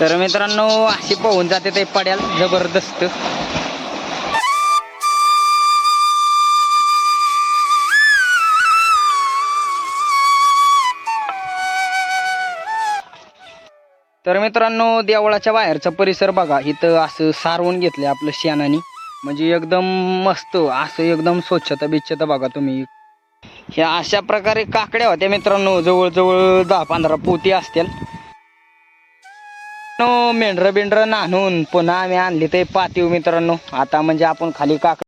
तर मित्रांनो अशी पोहून जाते ते पड्याल जबरदस्त. तर मित्रांनो देवळाच्या बाहेरचा परिसर बघा. इथं असं सारवून घेतलंय आपलं शेणाने. म्हणजे एकदम मस्त असं एकदम स्वच्छता बिच्छता बघा तुम्ही. ह्या अशा प्रकारे काकड्या होत्या मित्रांनो. जवळजवळ दहा पंधरा पोती असतील. मित्रांनो मेंढर बिंढर नाणून पुन्हा आम्ही आणली ते पातीव मित्रांनो. आता म्हणजे आपण खाली काक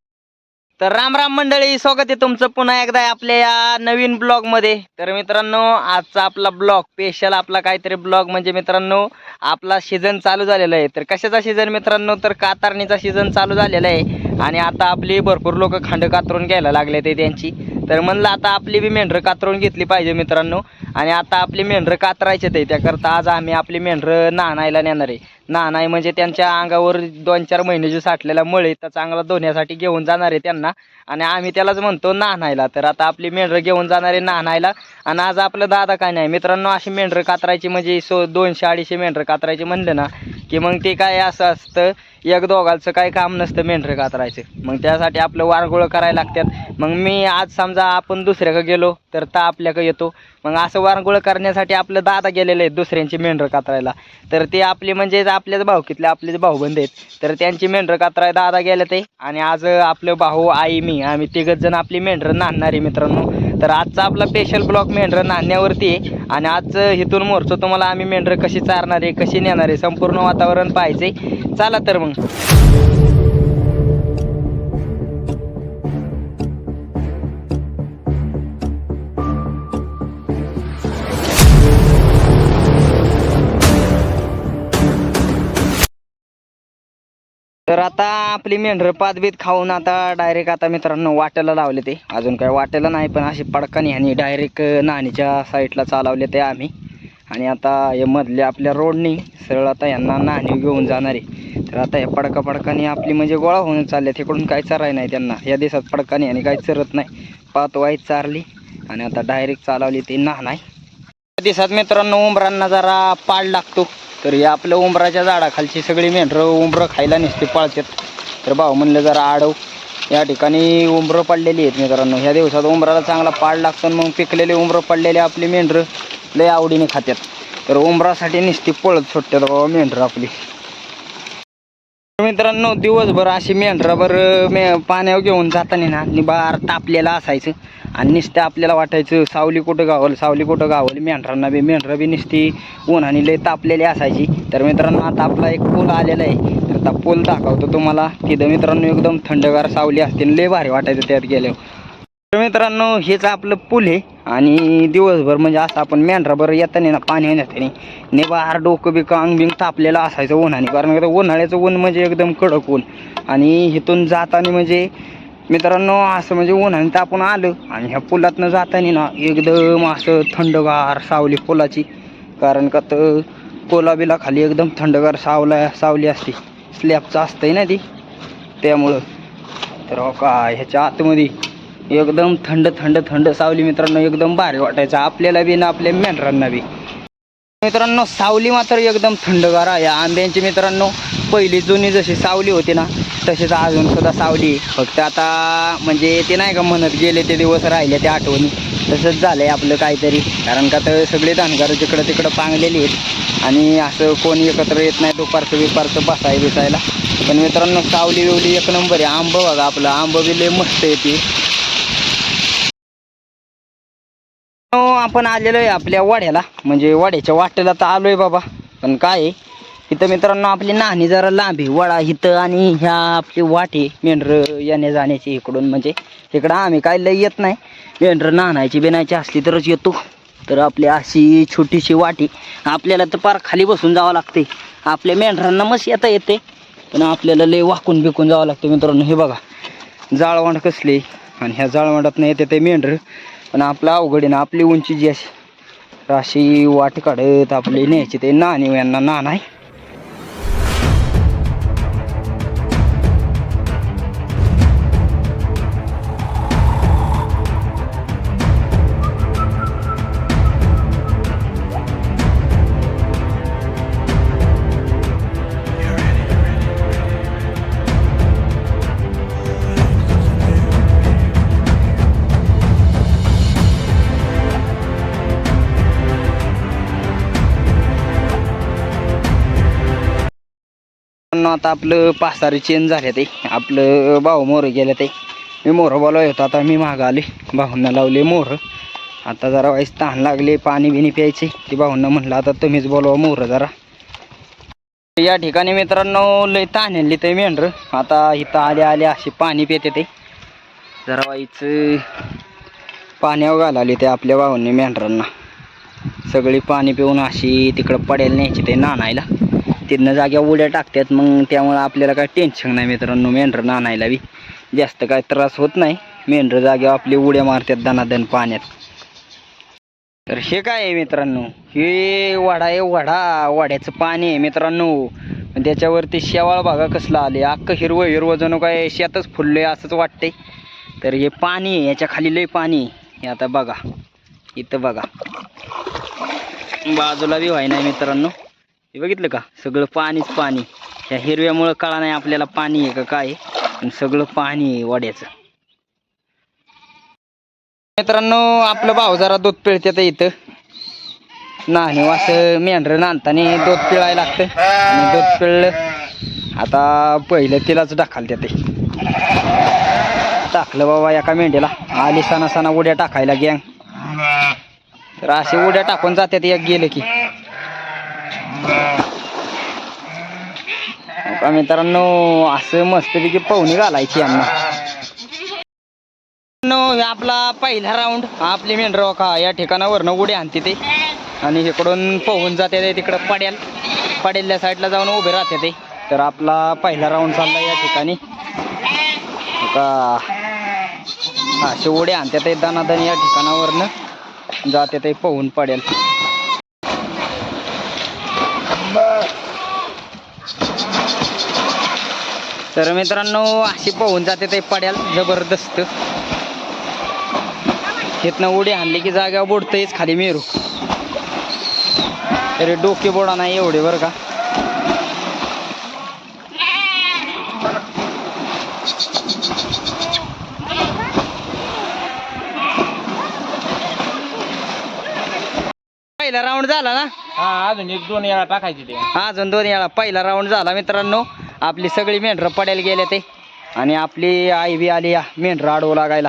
तर राम राम मंडळी स्वागत आहे तुमचं पुन्हा एकदा आपल्या या नवीन ब्लॉगमध्ये. तर मित्रांनो आजचा आपला ब्लॉग स्पेशल आपला काहीतरी ब्लॉग म्हणजे मित्रांनो आपला सीझन चालू झालेला आहे. तर कशाचा सीझन मित्रांनो? तर कातारणीचा सीझन चालू झालेला आहे. आणि आता आपली भरपूर लोक खांड कातरून घ्यायला लागले ते त्यांची. तर म्हणलं आता आपली बी मेंढरं कातरून घेतली पाहिजे मित्रांनो. आणि आता आपली मेंढरं कातरायचे ते. त्याकरता आज आम्ही आपली मेंढरं नाणायला नेणार आहे. नाणाय म्हणजे त्यांच्या अंगावर दोन चार महिने जे साठलेला मळे त्या चांगला धुण्यासाठी घेऊन जाणार आहे त्यांना. आणि आम्ही त्यालाच म्हणतो नाणायला. तर आता आपली मेंढरं घेऊन जाणार आहे नाणायला. आणि आज आपलं दादा काय नाही मित्रांनो अशी मेंढरं कातरायची म्हणजे सो दोनशे अडीचशे मेंढरं कातरायची म्हणलं ना की मग ते काय असं असतं एक दोघांचं काही काम नसतं मेंढरं कातरायचं मग त्यासाठी आपलं वारगोळं करायला लागतात. मग मी आज समजा आपण दुसऱ्याकडे गेलो तर ता आपल्याकडे येतो. मग असं वारगोळं करण्यासाठी आपलं दादा गेलेले आहेत दुसऱ्यांची मेंढरं कातरायला तर ते आपले म्हणजे आपल्याच भाऊकीतले आपलेच भाऊबंद आहेत. तर त्यांची मेंढरं कातराय दादा गेले ते. आणि आज आपलं भाऊ आई मी आम्ही तिघंच जण आपली मेंढरं नांदणारी मित्रांनो. तर आजचा आपला स्पेशल ब्लॉक मेंढरं नाण्यावरती आहे. आणि आज इथून मोरचो तुम्हाला आम्ही मेंढरं कशी चारणार आहे कशी नेणार आहे संपूर्ण वातावरण पाहायचे चला तर मग. तर आता आपली मेंढर पातबीत खाऊन आता डायरेक्ट आता मित्रांनो वाटेला लावले ते. अजून काय वाटेला नाही पण अशी पडकानी आणि डायरेक्ट नाणीच्या साईडला चालवले ते आम्ही. आणि आता हे मधल्या आपल्या रोडनी सरळ आता यांना नाणी घेऊन जाणार आहे. तर आता या पडका पडकानी आपली म्हणजे गोळा होऊन चालले तिकडून काय चराय नाही त्यांना. या दिवसात पडकानी आणि काही चरत नाही. पात वाईट चारली आणि आता डायरेक्ट चालवली ते ना नाही दिवसात मित्रांनो उंबरांना जरा पाड लागतो. तर हे आपल्या उंबराच्या झाडाखालची सगळी मेंढरं उंबरं खायला नसते पाळतात. तर भाऊ म्हणलं जरा आडव. या ठिकाणी उंबरं पडलेली आहेत मित्रांनो. ह्या दिवसात उंबराला चांगला पाड लागतो आणि मग पिकलेले उंबरं पडलेले आपली मेंढरं लय आवडीने खात्यात तर उंबरासाठी नुसती पळत सुटतात बाबा मेंढरं आपली. मित्रांनो दिवसभर अशी मेंढराभर मे पाण्यावर घेऊन जाताना ना बार तापलेलं असायचं. आणि नुसतं आपल्याला वाटायचं सावली कुठं गावल सावली कुठं गावल मेंढरांना बी मेंढरं बी नुसती. उन्हाने लय तापलेली असायची. तर मित्रांनो आता आपला एक पूल आलेला आहे. तर आता पूल दाखवतो तुम्हाला. तिथं मित्रांनो एकदम थंडगार सावली असते आणि लय भारी वाटायचं त्यात गेल्यावर. तर मित्रांनो हेच आपलं पूल आहे. आणि दिवसभर म्हणजे असं आपण मेंढराभर येताना ना पाणी येण्यासाठी बाहेर डोकं बी अंग बिंग तापलेलं असायचं उन्हाने. कारण उन्हाळ्याचं ऊन म्हणजे एकदम कडक ऊन. आणि इथून जाताना म्हणजे मित्रांनो असं म्हणजे उन्हाने तापून आलं आणि ह्या पुलातनं जाताना ना एकदम असं थंडगार सावली पुलाची. कारण का तर कोलाबीला खाली एकदम थंडगार सावला सावली असते. स्लॅबचं असतंय ना ती. त्यामुळं. तर हो का काय ह्याच्या आतमध्ये एकदम थंड थंड थंड सावली मित्रांनो एकदम भारी वाटायचं. आपल्याला बी ना आपल्या मेंढरांना बी. मित्रांनो सावली मात्र एकदम थंडगार आहे. आंब्यांची मित्रांनो पहिली जुनी जशी सावली होती ना तसेच अजून सुद्धा सावली फक्त आता म्हणजे ते नाही का म्हणत गेले ते दिवस राहिले ते आठवणी. तसंच झालंय आपलं काहीतरी. कारण का तर सगळे धनगर जिकडं तिकडं पांगलेली आहेत. आणि असं कोणी एकत्र येत नाही दुपारचं बिपारचं बसाय बिसायला. पण मित्रांनो सावली बिवली एक नंबर आहे. आंब बघा आपलं. आंब बी लय मस्त येते हो, आपण आलेलो आहे आपल्या वाड्याला. म्हणजे वाड्याच्या वाटेला तर आलोय बाबा. पण काय आहे? इथं मित्रांनो आपली नाणी जरा लांब आहे वडा इथं आणि ह्या आपली वाटे मेंढरं येण्या जाण्याची इकडून. म्हणजे इकडं आम्ही काय लय येत नाही. मेंढरं नाणायची बिनायची असली तरच येतो. तर आपली अशी छोटीशी वाटी आपल्याला तर पार खाली बसून जावं लागते आपल्या मेंढरांना मस्त येता येते पण आपल्याला लय वाकून बिकून जावं लागतं मित्रांनो. हे बघा जाळवंड कसली आणि ह्या जाळवांडातनं येते ते मेंढरं. पण आपलं अवघड आहे ना आपली उंची जी अशी अशी वाट काढत आपली न्यायची ते नाणी यांना नाही आहे आता आपलं पासारी चेंज झाले ते. आपलं भाऊ मोरं गेले ते. मी मोरं बोलावं होतो आता मी मागं आले भाऊंना लावले मोरं. आता जरा वाईस तहान लागले पाणी बिणी प्यायचे. ते भाऊंना म्हणलं आता तुम्हीच बोलवा मोरं जरा. या ठिकाणी मित्रांनो लय तहान आणली ते मेंढर. आता इथं आले आले असे पाणी पिते ते. जरा वाईच पाण्यावर घालावले ते आपल्या भावांनी मेंढरांना. सगळी पाणी पिऊन अशी तिकडं पडेल न्यायची ते नाणायला तिथनं जाग्या उड्या टाकतात मग त्यामुळं आपल्याला काय टेन्शन नाही मित्रांनो. मेंढरं नाणायला बी जास्त काय त्रास होत नाही. मेंढरं जाग्यावर आपली उड्या मारतात दनादन पाण्यात. तर हे काय आहे मित्रांनो? हे वडा आहे वडा. वड्याचं पाणी आहे मित्रांनो. त्याच्यावरती शेवाळ बघा कसला आले अख्खं हिरवं हिरवं जणू काय शेतच फुललंय असंच वाटतंय. तर हे पाणी आहे याच्या खाली लय पाणी हे आता बघा. इथं बघा. बाजूला बी व्हाय नाही मित्रांनो. हे बघितलं का? सगळं पाणीच पाणी. ह्या हिरव्यामुळं कळा नाही आपल्याला पाणी आहे का काय पण सगळं पाणी आहे वड्याचं. मित्रांनो आपलं भाऊ जरा दूध पिळतात इथं. नाही हो, असं मेंढरं नांदताना दूध पिळायला लागतं. आणि दूध पिळलं आता पहिलं तिलाच टाकाल ते टाकलं बाबा एका मेंढीला. आली सणा सणा उड्या टाकायला गँग. तर असे उड्या टाकून जातात एक गेलं की. मित्रांनो असं मस्तपैकी पाहुणे घालायची यांना. हे आपला पहिला राऊंड आपली मेंढराव का या ठिकाणावरनं उडी आणते ते. आणि इकडून पोहून जाते ते तिकडं पाड्याल. पडेल्या साईडला जाऊन उभे राहते ते. तर आपला पहिला राऊंड चालला या ठिकाणी. का असे उड्या आणते ते दनादन या ठिकाणावरनं. जाते ते पोहून पडेल तर मित्रांनो अशी पोहून जाते ते पड्याल जबरदस्त. इथनं उडी आणली की जागा बुडतंयच खाली मेरू. तरी डोके बोडा नाही एवढे बरं का. पहिला राऊंड झाला ना? हा अजून एक दोन वेळा टाकायची ते. अजून दोन वेळा पहिला राऊंड झाला मित्रांनो. आपली सगळी मेंढरं पडायला गेले ते. आणि आपली आई बी आली या मेंढरं आडवू लागायला.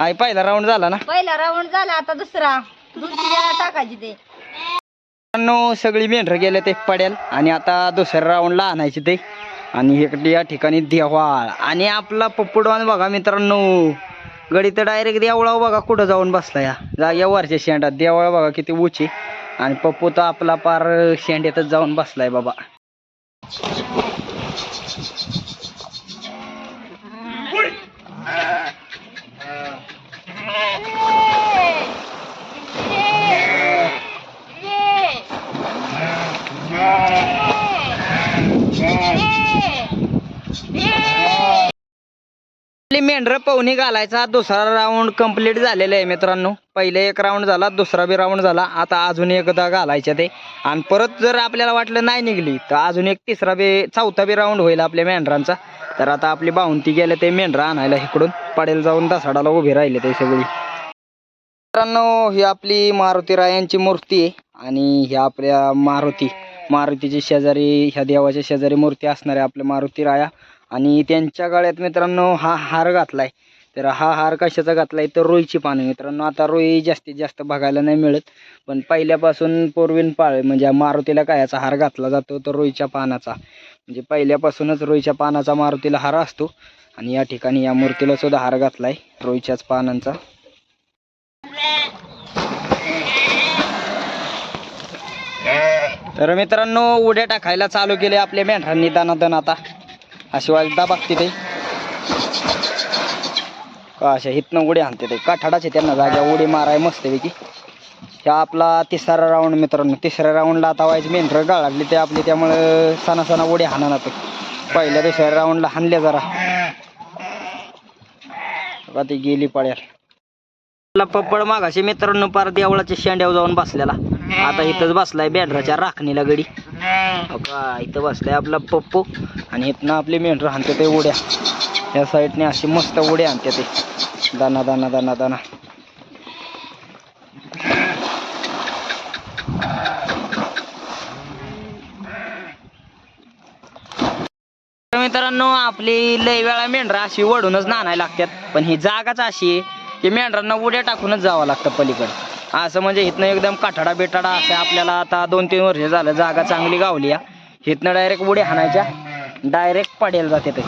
आई पहिला राऊंड झाला ना? पहिला राऊंड झाला आता दुसरा. दुसऱ्या टाकायची ते. मित्रांनो सगळी मेंढरं गेले ते पडेल आणि आता दुसऱ्या राऊंडला आणायची ते. आणि इकडे या ठिकाणी देवाळ. आणि आपला पप्पुडवान बघा मित्रांनो. गडी तर डायरेक्ट देवळा बघा कुठं जाऊन बसला या. जाग्या वरच्या शेंडात. देवळ बघा किती उची आणि पप्पू तर आपला पार शेंड्यातच जाऊन बसलाय बाबा. आपली मेंढर पवनी घालायचा. दुसरा राऊंड कंप्लीट झालेला आहे मित्रांनो. पहिले एक राऊंड झाला दुसरा बी राऊंड झाला. आता अजून एकदा घालायच्या ते. आणि परत जर आपल्याला वाटलं नाही निघली तर अजून एक तिसरा बी चौथा बी राऊंड होईल आपल्या मेंढरांचा. तर आता आपली बावंती गेले ते मेंढरा आणायला इकडून. पडेल जाऊन दसाडाला उभी राहिले ते सगळी. मित्रांनो ही आपली मारुती रायांची मूर्ती आहे. आणि ही आपल्या मारुती. मारुतीची शेजारी ह्या देवाच्या शेजारी मूर्ती असणाऱ्या आपल्या मारुती राया. आणि त्यांच्या गळ्यात मित्रांनो हा हार घातला आहे तर हा हार कशाचा घातला आहे तर रोईची पानं. मित्रांनो आता रोई जास्तीत जास्त बघायला नाही मिळत. पण पहिल्यापासून पूर्वीन पाळ म्हणजे मारुतीला कायाचा हार घातला जातो तर रोईच्या पानाचा. म्हणजे पहिल्यापासूनच रोईच्या पानाचा मारुतीला हार असतो. आणि या ठिकाणी या मूर्तीला सुद्धा हार घातला आहे रोईच्याच पानांचा. तर मित्रांनो उड्या टाकायला चालू केले आपल्या मेंढरांनी दानादन आता. अशी वाजदा बघते ते. का अशा हितनं उडी आणते ते. काठाडाचे त्यांना जाग्या उडी माराय मस्तपैकी. ह्या आपला तिसरा राऊंड मित्रांनो. तिसऱ्या राऊंडला आता व्हायची मेंढरं गाळली ते आपली. त्यामुळं सणा सणा उडी हाणा ते. पहिल्या दुसऱ्या राऊंडला हाणल्या जरा. का ती गेली पड्याला पप्पड मागाशी मित्रांनो पार देवळाच्या शेंड्यावर जाऊन बसलेला. आता इथंच बसलाय बँड्राच्या राखणीला गडी. इथं बसलाय आपला पप्पू आणि इथनं आपली मेंढरं हाणते ते उड्या. या साईडने अशी मस्त उड्या आणते ते. दाना दाना दाना दाना. मित्रांनो आपली लय वेळा मेंढरं अशी वडूनच नाणायला लागतात. पण ही जागाच अशी आहे की मेंढरांना उड्या टाकूनच जावं लागतं पलीकडे. असं म्हणजे इथनं एकदम काठाडा बिठाडा असं आपल्याला आता दोन तीन वर्ष झालं जागा चांगली गावली या. इथनं डायरेक्ट उड्या हाणायच्या डायरेक्ट पडेल जाते ते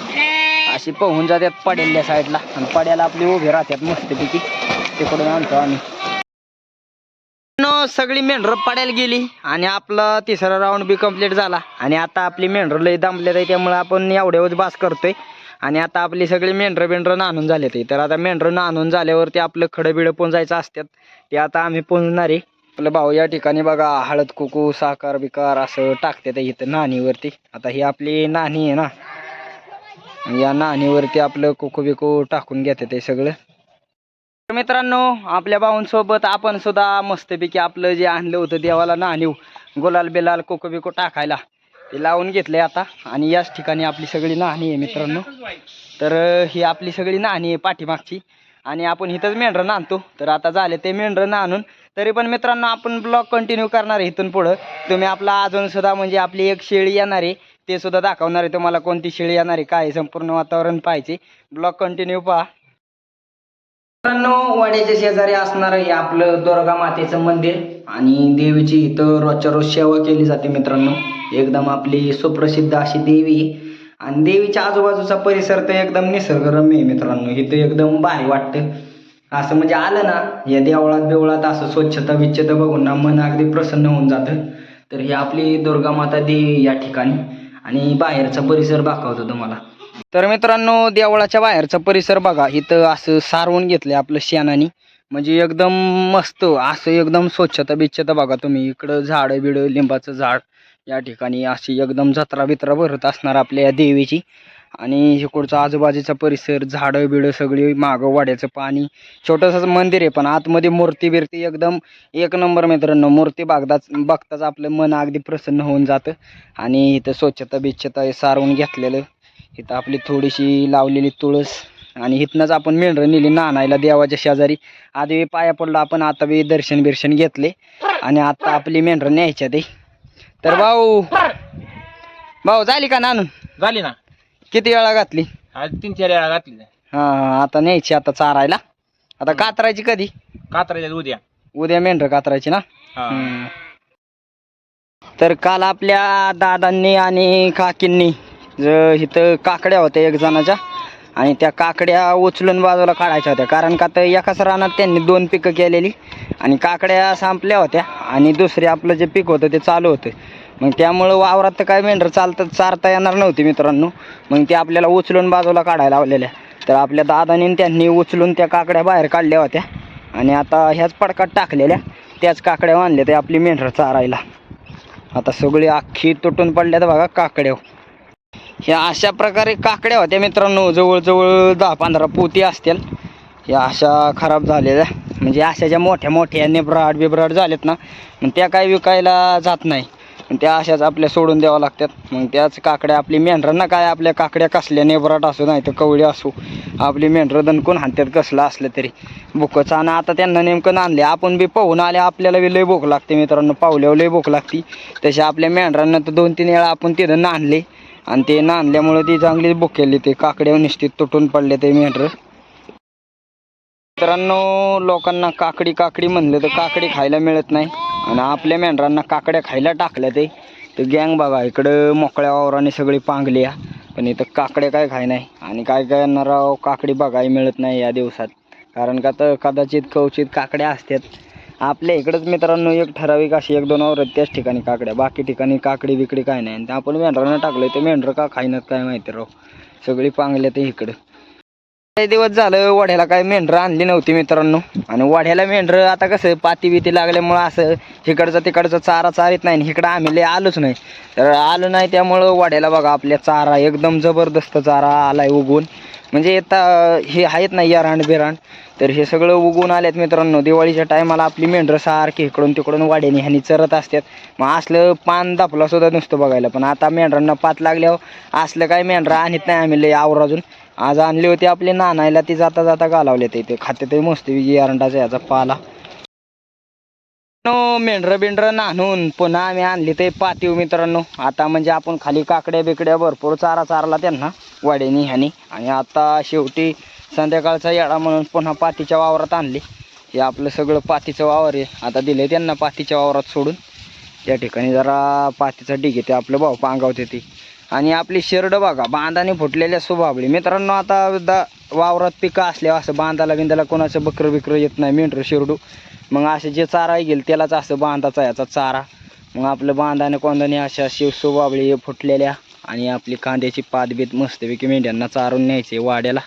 अशी पोहून जातात पडेलल्या साईडला आणि पड्याला आपली उभी राहतात मस्तपैकी. तिकडून आणतो आम्ही. सगळी मेंढर पडायला गेली. आणि आपला तिसरा राऊंड बी कंप्लीट झाला. आणि आता आपली मेंढर लय दमले आहे त्यामुळे आपण एवढ्यावर बास करतोय. आणि आता आपली सगळी मेंढरं बेंढरं नाणून झाले ते तर आता मेंढरं नाणून झाल्यावरती आपलं खडं बिडं पोंजायचं असतात ते आता आम्ही पोंजणार. आहे आपलं भाऊ या ठिकाणी बघा हळद कुकू साखर बिकार असं टाकतात इथं नाणीवरती. आता ही आपली नाणी आहे ना. या नाणीवरती आपलं कुकू बिकू टाकून घेते ते सगळं. तर मित्रांनो आपल्या भाऊंसोबत आपण सुद्धा मस्तपैकी आपलं जे आणलं होतं देवाला नाणीव गुलाल बिलाल कोको बिकू टाकायला. हे लावून घेतले आता. आणि याच ठिकाणी आपली सगळी नाणी आहे मित्रांनो. तर ही आपली सगळी नाणी आहे पाठीमागची. आणि आपण इथंच मेंढरं नाणतो. तर आता झाले ते मेंढरं नाणून. तरी पण मित्रांनो आपण ब्लॉग कंटिन्यू करणार आहे इथून पुढं. तुम्ही आपला अजून सुद्धा म्हणजे आपली एक शेळी येणार आहे. ते सुद्धा दाखवणार आहे तुम्हाला कोणती शेळी येणार आहे काय संपूर्ण वातावरण पाहिजे ब्लॉग कंटिन्यू पहा. मित्रांनो वाड्याच्या शेजारी असणारं हे आपलं दुर्गा मातेचं मंदिर. आणि देवीची इथं रोजच्या रोज सेवा केली जाते मित्रांनो. एकदम आपली सुप्रसिद्ध अशी देवी आणि देवीच्या आजूबाजूचा परिसर तर एकदम निसर्गरम्य आहे मित्रांनो. इथं एकदम भारी वाटतं. असं म्हणजे आलं ना या देवळात बिवळात असं स्वच्छता विच्छता बघून ना मन अगदी प्रसन्न होऊन जातं. तर ही आपली दुर्गा माता देवी या ठिकाणी. आणि बाहेरचा परिसर दाखवतो तुम्हाला. तर मित्रांनो देवळाच्या बाहेरचा परिसर बघा. इथं असं सारवून घेतलंय आपलं शेणाने. म्हणजे एकदम मस्त असं एकदम स्वच्छता बिच्छता बघा तुम्ही. इकडं झाडं बिडं लिंबाचं झाड. या ठिकाणी अशी एकदम जत्रा बित्रा भरत असणार आपल्या या देवीची. आणि इकडचा आजूबाजूचा परिसर झाडं बिडं सगळी मागं वाड्याचं पाणी. छोटंसं मंदिर आहे पण आतमध्ये मूर्ती बिर्ती एकदम एक नंबर मित्रांनो मूर्ती बघताच बघताच आपलं मन अगदी प्रसन्न होऊन जातं. आणि इथं स्वच्छता बिच्छता हे सारवून घेतलेलं. इथं आपली थोडीशी लावलेली तुळस. आणि इथनंच आपण मेंढरं नेली नानायला देवाच्या शेजारी. आधी पाया पडलो आपण आता बी दर्शन बिर्शन घेतले. आणि आता आपली मेंढरं न्यायच्या ते तर भाऊ भाऊ झाली का नानून झाली ना. किती वेळा घातली? आज तीन चार वेळा घातली. हा आता न्यायची आता चारायला. आता कातरायची कधी? कात्राच्या उद्या. उद्या मेंढरं कातरायची ना? हा. हम्म. तर काल आपल्या दादांनी आणि काकींनी ज- इथं काकड्या होत्या एक जणाच्या. आणि त्या काकड्या उचलून बाजूला काढायच्या होत्या. कारण का तर एकाच रानात त्यांनी दोन पिकं केलेली आणि काकड्या संपल्या होत्या आणि दुसरे आपलं जे पीक होतं ते चालू होतं. मग त्यामुळं वावरात तर काय मेंढर चालतं चारता येणार नव्हती मित्रांनो. मग ते आपल्याला उचलून बाजूला काढायला लावलेल्या. तर आपल्या दादानी त्यांनी उचलून त्या काकड्या बाहेर काढल्या होत्या. आणि आता ह्याच पडकात टाकलेल्या त्याच काकड्या आणल्या ते आपली मेंढर चारायला. आता सगळी अख्खी तुटून पडल्यात बघा काकड्या. ह्या अशा प्रकारे काकड्या होत्या मित्रांनो. जवळजवळ दहा पंधरा पोती असतील. ह्या अशा खराब झालेल्या. म्हणजे अशा ज्या मोठ्या मोठ्या नेब्राड बिब्राड झाल्यात ना मग त्या काही विकायला जात नाही. मग त्या अशाच आपल्या सोडून द्यावं लागतात. मग त्याच काकड्या आपली मेंढरांना काय आपल्या काकड्या कसल्या नेबराट असो नाही तर कवळी असो आपली मेंढरं दणकून हाणतात कसलं असलं तरी. भुकच. आणि आता त्यांना नेमकं आणले आपण बी पाहून आले आपल्याला बी लय भूक लागते मित्रांनो. पावल्यावर लय भूक लागते. तसे आपल्या मेंढरांना तर दोन तीन वेळा आपण तिथं नाणले आणि ते नांदल्यामुळं ती चांगलीच भूक ते. काकड्या निश्चित तुटून पडले ते मेंढर मित्रांनो लोकांना काकडी काकडी म्हणलं तर काकडी खायला मिळत नाही. आणि आपल्या मेंढरांना काकड्या खायला टाकल्या ते. तर गँग बघा इकडं मोकळ्या वावराने सगळी पांगली पण इथं काकड्या काय खाय नाही. आणि काय काय राव काकडी बघायला मिळत नाही या दिवसात. कारण का तर कदाचित कवचित काकड्या असतात आपल्या इकडंच मित्रांनो एक ठराविक अशी एक दोन वावर त्याच ठिकाणी काकड्या. बाकी ठिकाणी काकडी बिकडी काय नाही. आणि आपण मेंढरांना टाकलं ते मेंढर का खाईनात काय माहिती राव. सगळी पांगल्या ते इकडं. काही दिवस झालं वाढ्याला काय मेंढरं आणली नव्हती मित्रांनो. आणि वाढ्याला मेंढरं आता कसं पाती बिती लागल्यामुळं असं इकडचं तिकडचं चारा चारित नाही इकडं आम्ही लय आलोच नाही. तर आलो नाही त्यामुळं वाढ्याला बघा आपल्या चारा एकदम जबरदस्त चारा आलाय उगून म्हणजे येता हे आहेत ना यारांड बिरांड तर हे सगळं उगवून आल्यात मित्रांनो. दिवाळीच्या टायमाला आपली मेंढरं सारखी इकडून तिकडून वाड्याने ह्यानी चरत असतात. मग असलं पान दापला सुद्धा नुसतं बघायला. पण आता मेंढरांना पात लागल्यावर असलं काय मेंढरं आणत नाही आम्ही लय आवराजून आज आणली होती आपली नानायला ती जाता जाता घालावले ते. खाते ते मस्त विजय याचा पाला. मेंढरं बिंढरं नाणून पुन्हा आम्ही आणली ते पातीव मित्रांनो. आता म्हणजे आपण खाली काकड्या बिकड्या भरपूर चारा चारला त्यांना वाड्यानी ह्यानी. आणि आता शेवटी संध्याकाळचा येडा म्हणून पुन्हा पातीच्या वावरात आणली. हे आपलं सगळं पातीचं वावर आहे. आता दिले त्यांना पातीच्या वावरात सोडून. त्या ठिकाणी जरा पातीचा डिग आहे ते आपलं भाऊ पांगावते ती. आणि आपली शेरडं बघा बांधाने फुटलेल्या सुभाबळी मित्रांनो आता दा वावरात पिकं असल्यावर असं बांधाला बिंदाला कोणाचं बकरं बिकरं येत नाही मेंढरं शिरडू. मग असे जे चारा येईल त्यालाच असं बांधाचा याचा चारा. मग आपलं बांधाने कोंदाने अशा शिव सुबाबळी फुटलेल्या आणि आपली कांद्याची पातबीत मस्तपैकी मेंढ्यांना चारून न्यायचे वाड्याला.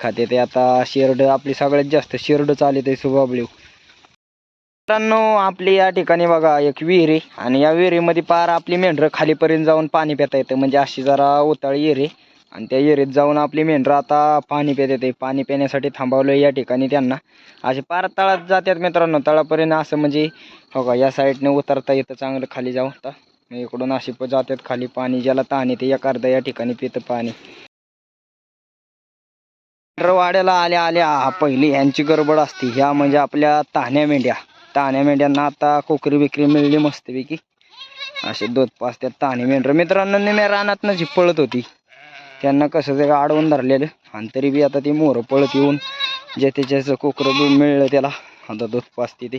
खाते ते आता शेरडं आपली सगळ्यात जास्त शेरड चालत आहे सुबाबळी मित्रांनो आपली या ठिकाणी बघा एक विहीर आणि या विहिरीमध्ये पार आपली मेंढरं खालीपर्यंत जाऊन पाणी पिता येतं. म्हणजे अशी जरा उताळी विहिरी. आणि त्या एरीत जाऊन आपली मेंढरं आता पाणी पित येते. पाणी पिण्यासाठी थांबवलं या ठिकाणी त्यांना. असे पार तळात जातात मित्रांनो. तळापर्यंत असं म्हणजे हो का या साईडने उतरता येतं चांगलं खाली जाऊन आता इकडून अशी प जातात खाली पाणी. ज्याला ताण येते एक अर्धा या ठिकाणी पितं पाणी. वाड्याला आल्या आल्या. पहिली ह्यांची गडबड असते. ह्या म्हणजे आपल्या तान्या मेंढ्या. तान्या मेंढ्यांना आता कोकरी बिकरी मिळली मस्तपैकी. असे दोन पाच त्या ताणे मेंढरं. मित्रांनो नेम्या रानातनं जी पळत होती. त्यांना कसं ते अडवून धरलेलं. आणि तरी बी आता ते मोरं पळत येऊन जे त्याच्याचं कोकरं दूध मिळलं त्याला. आता दूध पाचते ते.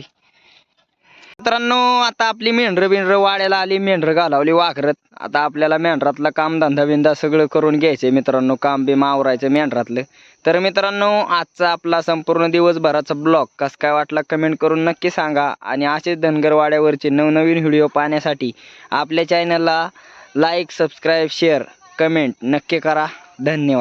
मित्रांनो आता आपली मेंढरं बिंढरं वाड्याला आली मेंढरं घालावली वाघरत. आता आपल्याला मेंढरातला काम धंदा बिंदा सगळं करून घ्यायचं मित्रांनो काम बी मावरायचं मेंढरातलं. तर मित्रांनो आजचा आपला संपूर्ण दिवसभराचा ब्लॉग कसं काय वाटला कमेंट करून नक्की सांगा. आणि असेच धनगर वाड्यावरचे नवनवीन व्हिडिओ पाहण्यासाठी आपल्या चॅनलला लाईक सबस्क्राईब शेअर कमेंट नक्की करा. धन्यवाद.